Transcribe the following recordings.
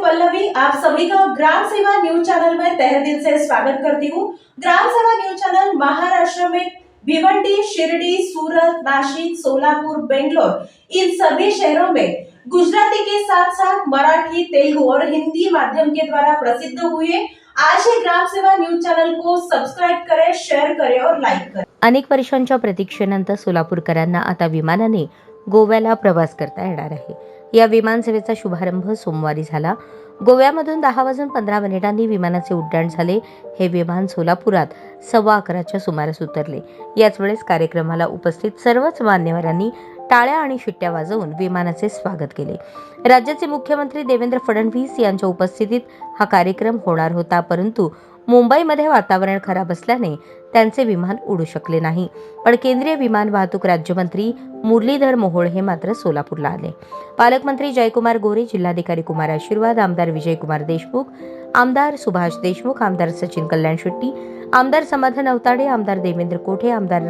हूँ पल्लवी आप सभी का ग्राम सेवा न्यूज चैनल में तहे दिल से स्वागत करती हूँ। ग्राम सेवा न्यूज चैनल महाराष्ट्र में भिवंडी शिरडी सूरत नासिक सोलापुर बेंगलोर इन सभी शहरों में गुजराती के साथ साथ मराठी तेलुगु और हिंदी माध्यम के द्वारा प्रसिद्ध हुए आज ही ग्राम सेवा न्यूज चैनल को सब्सक्राइब करें शेयर करें और लाइक करें। अनेक वर्षांच्या प्रतीक्षेनंतर सोलापूरकरांना आता विमानाने गोव्याला प्रवास करता येणार आहे. या विमानसेवेचा शुभारंभ सोमवारी झाला. गोव्यामधून दहा वाजून पंधरा मिनिटांनी विमानाचे उड्डाण झाले. हे विमान सोलापुरात सव्वा अकराच्या सुमारास उतरले. याच वेळेस कार्यक्रमाला उपस्थित सर्वच मान्यवरांनी टाळ्या आणि शिट्ट्या वाजवून विमानाचे स्वागत केले. राज्याचे मुख्यमंत्री देवेंद्र फडणवीस यांच्या उपस्थितीत हा कार्यक्रम होणार होता परंतु मुंबईमध्ये वातावरण खराब असल्याने त्यांचे विमान उडू शकले नाही. पण केंद्रीय विमान वाहतूक राज्यमंत्री मुरलीधर मोहोळ हे मात्र सोलापूरला आले. पालकमंत्री जयकुमार गोरे जिल्हाधिकारी कुमार आशीर्वाद आमदार विजयकुमार देशमुख आमदार सुभाष देशमुख आमदार सचिन कल्याण शेट्टी आमदार समाधान अवताडे आमदार देवेंद्र कोठे आमदार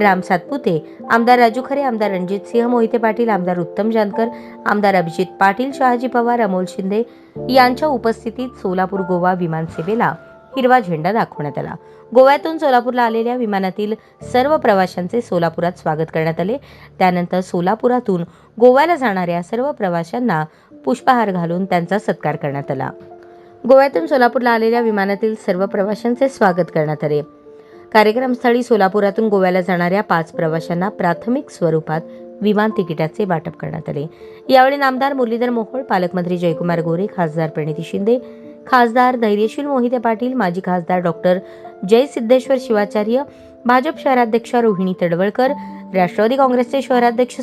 राम सातपुते आमदार राजू खरे आमदार रणजित सिंह मोहिते पाटील आमदार उत्तम जानकर आमदार अभिजित पाटील शहाजी पवार अमोल शिंदे यांच्या उपस्थितीत सोलापूर गोवा विमानसेवेला हिरवा झेंडा दाखवण्यात आला. गोव्यातून सोलापूरला आलेल्या विमानातील सर्व प्रवाशांचे सोलापुरात स्वागत करण्यात आले. त्यानंतर सोलापुरातून गोव्याला जाणाऱ्या सर्व प्रवाशांना पुष्पहार घालून त्यांचा सत्कार करण्यात आला. गोव्यातून सोलापूरला आलेल्या विमानातील सर्व प्रवाशांचे स्वागत करण्यात आले. कार्यक्रमस्थळी सोलापुरातून गोव्याला जाणाऱ्या पाच प्रवाशांना प्राथमिक स्वरूपात विमान तिकिटाचे वाटप करण्यात आले. यावेळी नामदार मुरलीधर मोहोळ पालकमंत्री जयकुमार गोरे खासदार प्रणिती शिंदे खासदार धैर्यशील मोहिते पाटील माजी खासदार डॉक्टर जय सिद्धेश्वर शिवाचार्य भाजप शहराध्यक्षा रोहिणी तडवळकर राष्ट्रवादी काँग्रेसचे शहराध्यक्ष